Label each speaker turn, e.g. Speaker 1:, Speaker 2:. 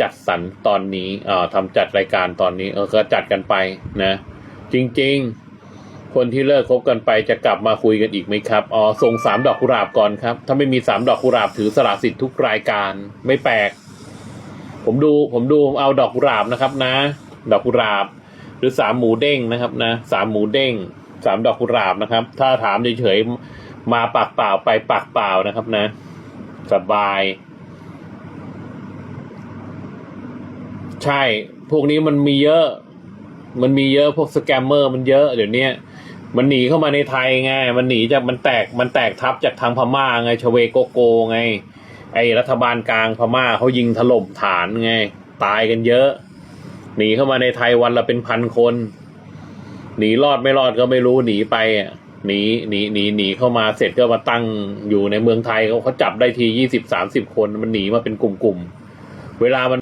Speaker 1: จัดสรรตอนนี้เอ่อทำจัดรายการตอนนี้ เออก็จัดกันไปนะ จริง ๆ คนที่เลิกคบกันไปจะกลับมาคุยกันอีกไหมครับอ๋อส่งสามดอกกุหลาบก่อนครับ ถ้าไม่มีสามดอกกุหลาบถือสละสิทธิ์ทุกรายการ ไม่แปลก ผมดูผมดูเอาดอกกุหลาบนะครับนะ ดอกกุหลาบ หรือสามหมูเด้งนะครับนะสามหมูเด้งสามดอกกุหลาบนะครับ ถ้าถามเฉยๆมาปากเปล่าไปปากเปล่านะครับนะ สบาย ใช่ พวกนี้มันมีเยอะ มันมีเยอะพวกสแกมเมอร์มันเยอะเดี๋ยวนี้มันหนีเข้ามาในไทยไง มันหนีจากมันแตกมันแตกทับจากทางพม่าไงชเวโกโกไง ไอรัฐบาลกลางพม่าเขายิงถล่มฐานไง ตายกันเยอะ หนีเข้ามาในไทยวันละเป็นพันคน หนีรอดไม่รอดก็ไม่รู้หนีไปอะหนีหนีหนีหนีเข้ามาเสร็จก็มาตั้งอยู่ในเมืองไทยเขาเขาจับได้ทียี่สิบสามสิบคนมันหนีมาเป็นกลุ่มๆเวลามัน